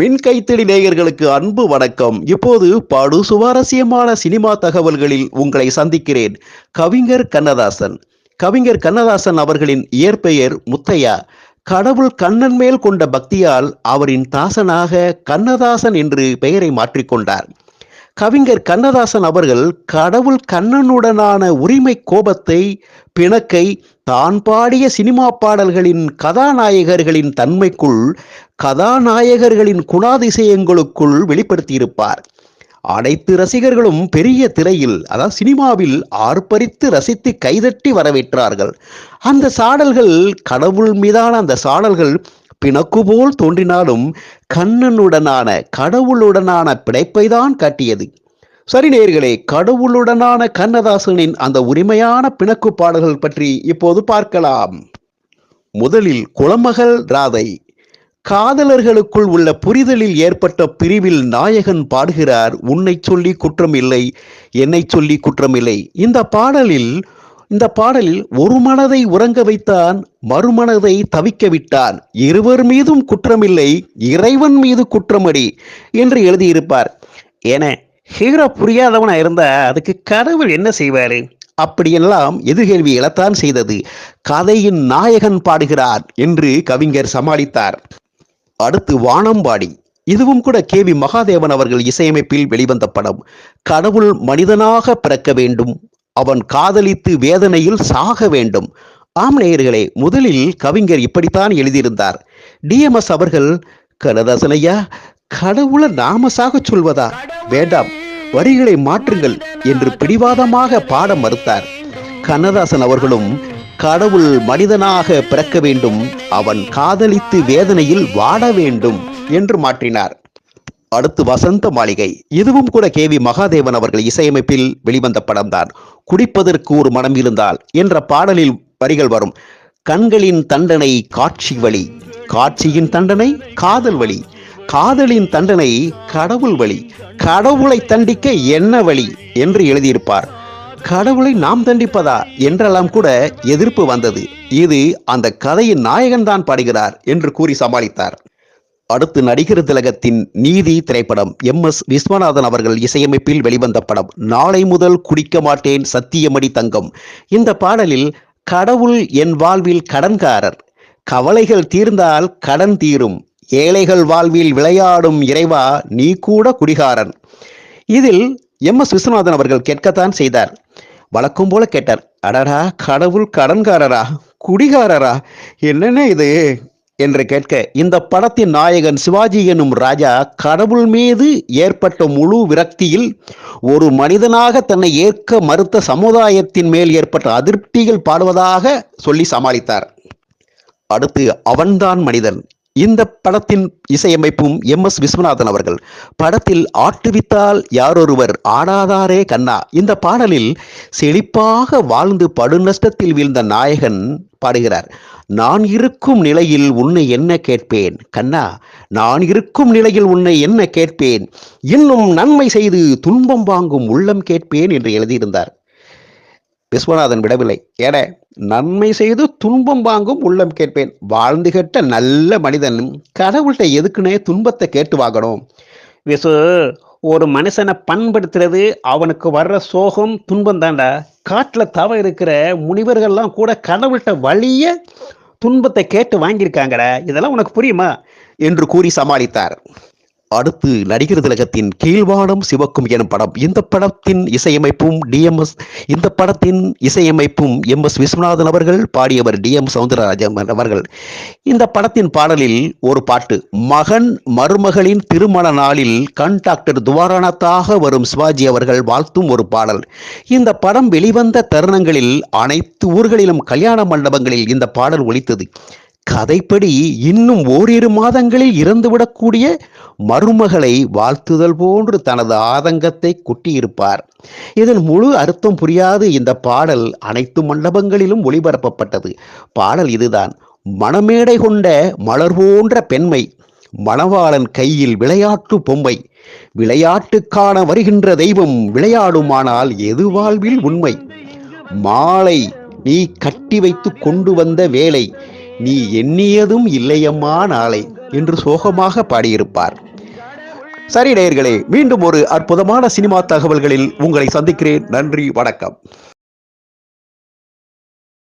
மின் கைத்தடி நேயர்களுக்கு அன்பு வணக்கம். இப்போது படு சுவாரஸ்யமான சினிமா தகவல்களில் உங்களை சந்திக்கிறேன். கவிஞர் கண்ணதாசன். கவிஞர் கண்ணதாசன் அவர்களின் இயற்பெயர் முத்தையா. கடவுள் கண்ணன் மேல் கொண்ட பக்தியால் அவரின் தாசனாக கண்ணதாசன் என்று பெயரை மாற்றிக்கொண்டார் கவிஞர் கண்ணதாசன் அவர்கள் கடவுள் கண்ணனுடனான உரிமை கோபத்தை பிணக்கை தான் பாடிய சினிமா பாடல்களின் கதாநாயகர்களின் தன்மைக்குள் கதாநாயகர்களின் குணாதிசயங்களுக்குள் வெளிப்படுத்தியிருப்பார். அனைத்து ரசிகர்களும் பெரிய திரையில் அதாவது சினிமாவில் ஆர்ப்பரித்து ரசித்து கைதட்டி வரவேற்றார்கள். அந்த சாடல்கள் கடவுள் மீதான அந்த சாடல்கள் பிணக்கு போல் தோன்றினாலும் கண்ணனுடனான கடவுளுடனான பிணைப்பை தான் காட்டியது. சரி நேர்களே கடவுளுடனான கண்ணதாசனின் அந்த உரிமையான பிணக்கு பாடல்கள் பற்றி இப்போது பார்க்கலாம். முதலில் குளமகள் ராதை. காதலர்களுக்குள் உள்ள புரிதலில் ஏற்பட்ட பிரிவில் நாயகன் பாடுகிறார் உன்னை சொல்லி குற்றமில்லை என்னை சொல்லி குற்றமில்லை இந்த பாடலில் இந்த பாடலில் ஒரு மனதை உறங்க வைத்தான் மறுமனதை தவிக்க விட்டான். இருவர் மீதும் குற்றமில்லை இறைவன் மீது குற்றமடி என்று எழுதியிருப்பார். என ஹீரோ புரியாதவனா இருந்தா அதுக்கு கடவுள் என்ன செய்வாரு? அப்படியெல்லாம் எதிர்கேள்வி எழத்தான் செய்தது. கதையின் நாயகன் பாடுகிறார் என்று கவிஞர் சமாளித்தார். அடுத்து வானம்பாடி. இதுவும் கூட கே வி மகாதேவன் அவர்கள் இசையமைப்பில் வெளிவந்த படம். கடவுள் மனிதனாக பிறக்க வேண்டும். அவன் காதலித்து வேதனையில் சாக வேண்டும். ஆம் நேயர்களே முதலில் கவிஞர் இப்படித்தான் எழுதியிருந்தார். டிஎம்எஸ் அவர்கள் கனதாசனையா கடவுளை நாம சாக சொல்வதா? வேண்டாம். வரிகளை மாற்றுங்கள் என்று பிடிவாதமாக பாட மறுத்தார். கண்ணதாசன் அவர்களும் கடவுள் மனிதனாக பிறக்க வேண்டும். அவன் காதலித்து வேதனையில் வாட வேண்டும் என்று மாற்றினார். அடுத்து வசந்த மாளிகை. இதுவும் கூட கே. வி. மகாதேவன் அவர்கள் இசையமைப்பில் வெளிவந்த படம்தான். குடிப்பதற்கு ஒரு மனம் இருந்தால் என்ற பாடலில் வரிகள் வரும். கண்களின் தண்டனை காட்சி வழி. காட்சியின் தண்டனை காதல் வழி. காதலின் தண்டனை கடவுள் வழி. கடவுளை தண்டிக்க என்ன வழி? என்று எழுதியிருப்பார். கடவுளை நாம் தண்டிப்பதா? என்றெல்லாம் கூட எதிர்ப்பு வந்தது. இது அந்த கதையின் நாயகன் தான் பாடுகிறார் என்று கூறி சமாளித்தார். அடுத்து நடிகர் திலகத்தின் நீதி திரைப்படம் எம் எஸ் விஸ்வநாதன் அவர்கள் இசையமைப்பில் வெளிவந்த படம் நாளை முதல் குடிக்க மாட்டேன் சத்தியமடி தங்கம். இந்த பாடலில் கடவுள் என் வாழ்வில் கடன்காரர். கவலைகள் தீர்ந்தால் கடன் தீரும். ஏழைகள் வாழ்வில் விளையாடும் இறைவா நீ கூட குடிகாரன். இதில் எம் எஸ் விஸ்வநாதன் அவர்கள் கேட்கத்தான் செய்தார். வழக்கம் போல கேட்டார் அடடா கடவுள் கடன்காரரா குடிகாரரா என்னென்ன இது? என்று கேட்க இந்த படத்தின் நாயகன் சிவாஜி எனும் ராஜா கடவுள் மீது ஏற்பட்ட முழு விரக்தியில் ஒரு மனிதனாக தன்னை ஏற்க மறுத்த சமுதாயத்தின் மேல் ஏற்பட்ட அதிருப்திகள் பாடுவதாக சொல்லி சமாளித்தார். அடுத்து அவன்தான் மனிதன். இந்த படத்தின் இசையமைப்பும் எம் எஸ் விஸ்வநாதன் அவர்கள். படத்தில் ஆட்டுவித்தால் யாரொருவர் ஆடாதாரே கண்ணா. இந்த பாடலில் செழிப்பாக வாழ்ந்து படுநஷ்டத்தில் வீழ்ந்த நாயகன் பாடுகிறார். நான் இருக்கும் நிலையில் உன்னை என்ன கேட்பேன்? கண்ணா நான் இருக்கும் நிலையில் உன்னை என்ன கேட்பேன்? இன்னும் நன்மை செய்து துன்பம் வாங்கும் உள்ளம் கேட்பேன் என்று எழுதியிருந்தார். விஸ்வநாதன் விடவில்லை. எட நன்மை செய்து துன்பம் வாங்கும் உள்ளம் கேட்பேன். வாழ்ந்து கெட்ட நல்ல மனிதன் கடவுள்கிட்ட எதுக்குன்னே துன்பத்தை கேட்டு வாங்கணும். விசு ஒரு மனுஷனை பண்படுத்துறது அவனுக்கு வர்ற சோகம் துன்பம் தாண்டா காட்டில் தவ இருக்கிற முனிவர்கள்லாம் கூட கடவுள்கிட்ட வழிய துன்பத்தை கேட்டு வாங்கியிருக்காங்கடா. இதெல்லாம் உனக்கு புரியுமா? என்று கூறி சமாளித்தார். அடுத்து நடிகர் திலகத்தின் கீழ்வானம் சிவக்கும் எனும் படம். இந்த படத்தின் இசையமைப்பும் டிஎம்எஸ் இந்த படத்தின் இசையமைப்பும் எம் எஸ் விஸ்வநாதன் அவர்கள் பாடியவர் டி எம் சவுந்தரராஜன் அவர்கள். இந்த படத்தின் பாடலில் ஒரு பாட்டு மகன் மருமகளின் திருமண நாளில் கண் டாக்டர் துவாரணத்தாக வரும் சிவாஜி அவர்கள் வாழ்த்தும் ஒரு பாடல். இந்த படம் வெளிவந்த தருணங்களில் அனைத்து ஊர்களிலும் கல்யாண மண்டபங்களில் இந்த பாடல் ஒலித்தது. கதைப்படி இன்னும் ஓரிரு மாதங்களில் இறந்துவிடக்கூடிய மருமகளை வாழ்த்துதல் போன்று தனது ஆதங்கத்தை கொட்டியிருப்பார். இதன் முழு அர்த்தம் புரியாது. இந்த பாடல் அனைத்து மண்டபங்களிலும் ஒளிபரப்பப்பட்டது. பாடல் இதுதான். மணமேடை கொண்ட மலர் போன்ற பெண்மை மணவாளன் கையில் விளையாட்டு பொம்மை விளையாட்டு காண வருகின்ற தெய்வம் விளையாடுமானால் எது வாழ்வில் உண்மை? மாலை நீ கட்டி வைத்து கொண்டு வந்த வேலை நீ எண்ணியதும் இல்லையம்மா நாளை என்று சோகமாக பாடியிருப்பார். சரி நேயர்களே மீண்டும் ஒரு அற்புதமான சினிமா தகவல்களில் உங்களை சந்திக்கிறேன். நன்றி வணக்கம்.